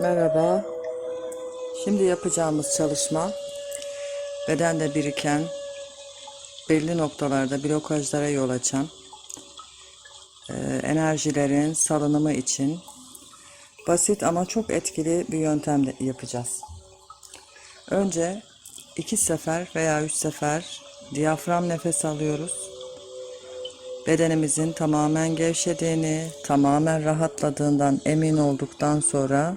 Merhaba. Şimdi yapacağımız çalışma bedende biriken belli noktalarda blokajlara yol açan e, enerjilerin salınımı için basit ama çok etkili bir yöntemle yapacağız. Önce iki sefer veya üç sefer diyafram nefes alıyoruz. Bedenimizin tamamen gevşediğini, tamamen rahatladığından emin olduktan sonra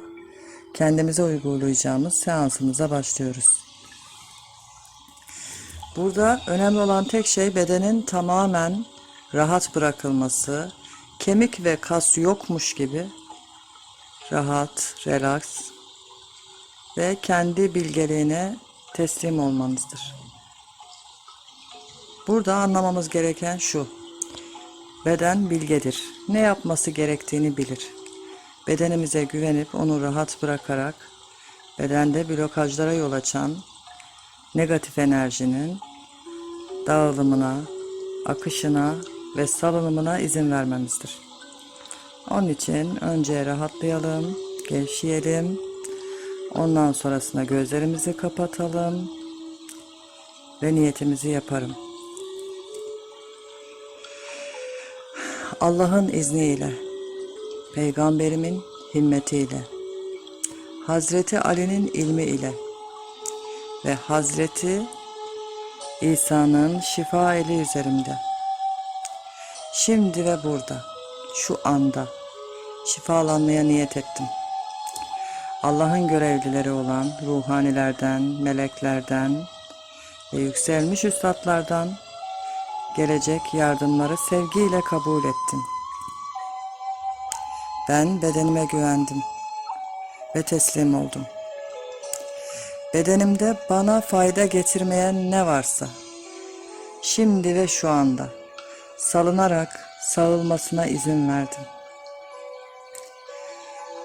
kendimize uygulayacağımız seansımıza başlıyoruz. Burada önemli olan tek şey bedenin tamamen rahat bırakılması, kemik ve kas yokmuş gibi rahat, relax ve kendi bilgeliğine teslim olmanızdır. Burada anlamamız gereken şu. Beden bilgedir. Ne yapması gerektiğini bilir. Bedenimize güvenip onu rahat bırakarak bedende blokajlara yol açan negatif enerjinin dağılımına, akışına ve salınımına izin vermemizdir. Onun için önce rahatlayalım, gevşeyelim. Ondan sonrasında gözlerimizi kapatalım ve niyetimizi yaparım. Allah'ın izniyle, Peygamberimin himmetiyle, Hazreti Ali'nin ilmi ile ve Hazreti İsa'nın şifa eli üzerimde. Şimdi ve burada, şu anda şifalanmaya niyet ettim. Allah'ın görevlileri olan ruhanilerden, meleklerden ve yükselmiş üstadlardan gelecek yardımları sevgiyle kabul ettim. Ben bedenime güvendim ve teslim oldum. Bedenimde bana fayda getirmeyen ne varsa, şimdi ve şu anda salınarak sağılmasına izin verdim.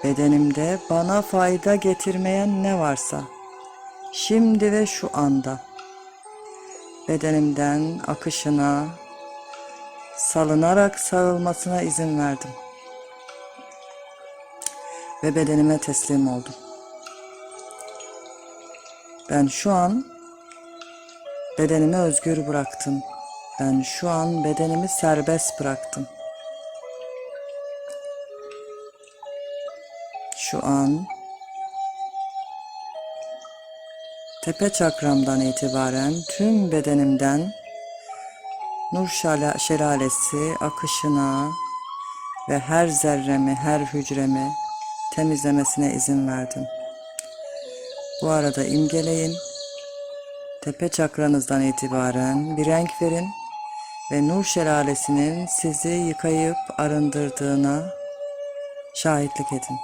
Bedenimde bana fayda getirmeyen ne varsa, şimdi ve şu anda bedenimden akışına, salınarak sağılmasına izin verdim. Ve bedenime teslim oldum. Ben şu an bedenimi özgür bıraktım. Ben şu an bedenimi serbest bıraktım. Şu an tepe çakramdan itibaren tüm bedenimden nur şelalesi akışına ve her zerremi, her hücremi temizlemesine izin verdim. Bu arada imgeleyin. Tepe çakranızdan itibaren bir renk verin ve nur şelalesinin sizi yıkayıp arındırdığına şahitlik edin.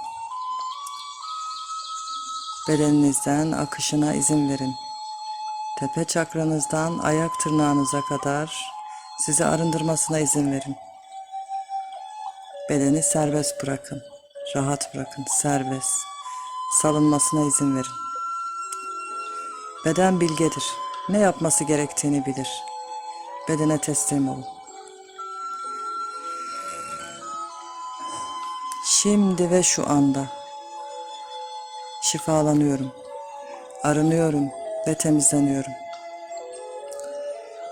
Bedeninizden akışına izin verin. Tepe çakranızdan ayak tırnağınıza kadar sizi arındırmasına izin verin. Bedeni serbest bırakın. Rahat bırakın. Serbest. Salınmasına izin verin. Beden bilgedir. Ne yapması gerektiğini bilir. Bedene teslim olun. Şimdi ve şu anda şifalanıyorum. Arınıyorum ve temizleniyorum.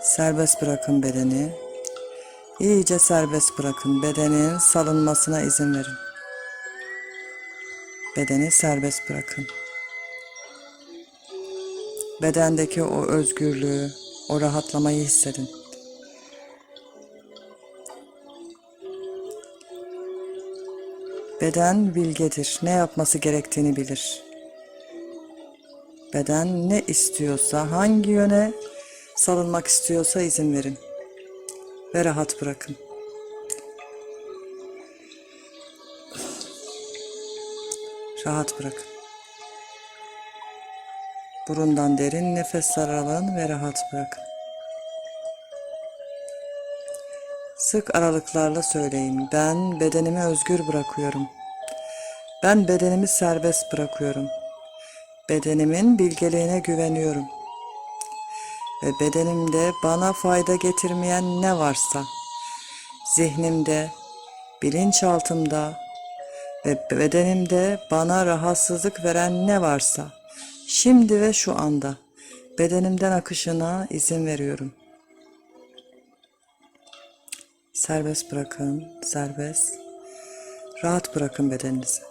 Serbest bırakın bedeni. İyice serbest bırakın. Bedenin salınmasına izin verin. Bedeni serbest bırakın. Bedendeki o özgürlüğü, o rahatlamayı hissedin. Beden bilgedir. Ne yapması gerektiğini bilir. Beden ne istiyorsa, hangi yöne salınmak istiyorsa izin verin. Ve rahat bırakın. Rahat bırakın. Burundan derin nefesler alın ve rahat bırakın. Sık aralıklarla söyleyin. Ben bedenimi özgür bırakıyorum. Ben bedenimi serbest bırakıyorum. Bedenimin bilgeliğine güveniyorum. Ve bedenimde bana fayda getirmeyen ne varsa, zihnimde, bilinçaltımda ve bedenimde bana rahatsızlık veren ne varsa şimdi ve şu anda bedenimden akışına izin veriyorum. Serbest bırakın, serbest. Rahat bırakın bedeninizi.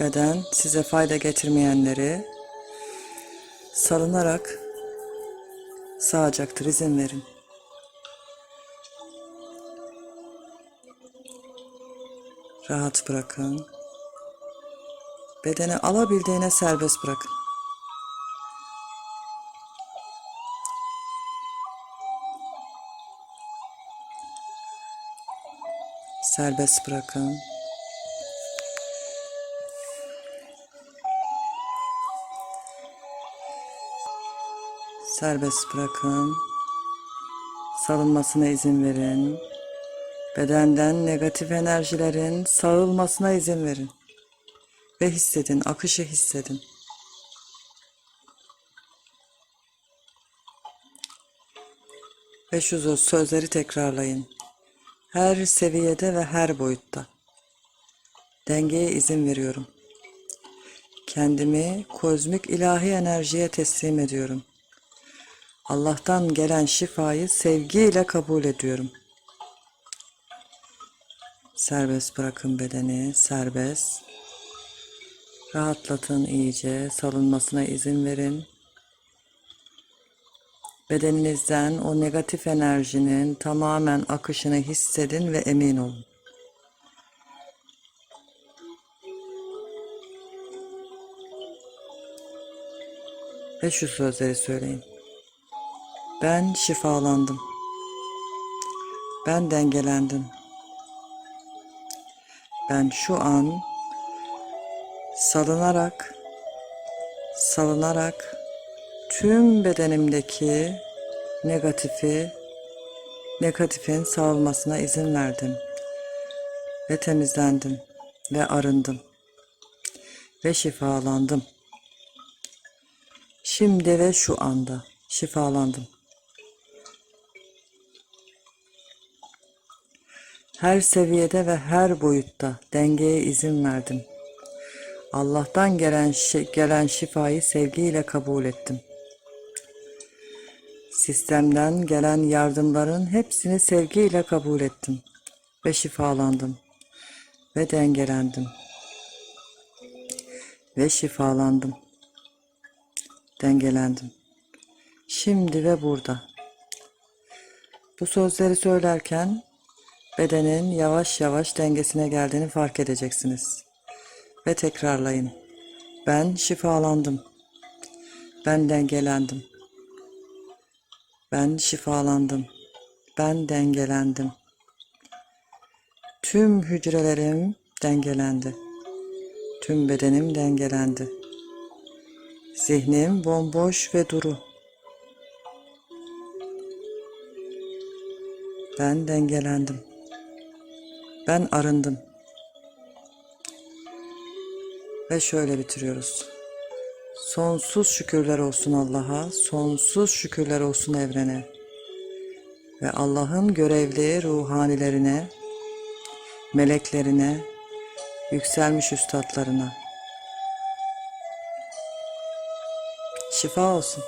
Beden size fayda getirmeyenleri salınarak sağacaktır izin verin. Rahat bırakın. Bedeni alabildiğine serbest bırakın. Serbest bırakın. Serbest bırakın. Salınmasına izin verin. Bedenden negatif enerjilerin sağılmasına izin verin. Ve hissedin, akışı hissedin. Ve şu sözleri tekrarlayın. Her seviyede ve her boyutta. Dengeye izin veriyorum. Kendimi kozmik ilahi enerjiye teslim ediyorum. Allah'tan gelen şifayı sevgiyle kabul ediyorum. Serbest bırakın bedeni, serbest. Rahatlatın iyice, salınmasına izin verin. Bedeninizden o negatif enerjinin tamamen akışını hissedin ve emin olun. Ve şu sözleri söyleyin. Ben şifalandım. Ben dengelendim. Ben şu an salınarak salınarak tüm bedenimdeki negatifi negatifin sağılmasına izin verdim ve temizlendim ve arındım ve şifalandım. Şimdi ve şu anda şifalandım. Her seviyede ve her boyutta dengeye izin verdim. Allah'tan gelen gelen şifayı sevgiyle kabul ettim. Sistemden gelen yardımların hepsini sevgiyle kabul ettim ve şifalandım ve dengelendim ve şifalandım. Dengelendim. Şimdi ve burada. Bu sözleri söylerken bedenin yavaş yavaş dengesine geldiğini fark edeceksiniz. Ve tekrarlayın. Ben şifalandım. Ben dengelendim. Ben şifalandım. Ben dengelendim. Tüm hücrelerim dengelendi. Tüm bedenim dengelendi. Zihnim bomboş ve duru. Ben dengelendim. Ben arındım. Ve şöyle bitiriyoruz. Sonsuz şükürler olsun Allah'a, sonsuz şükürler olsun evrene ve Allah'ın görevli ruhanilerine, meleklerine, yükselmiş üstadlarına. Şifa olsun.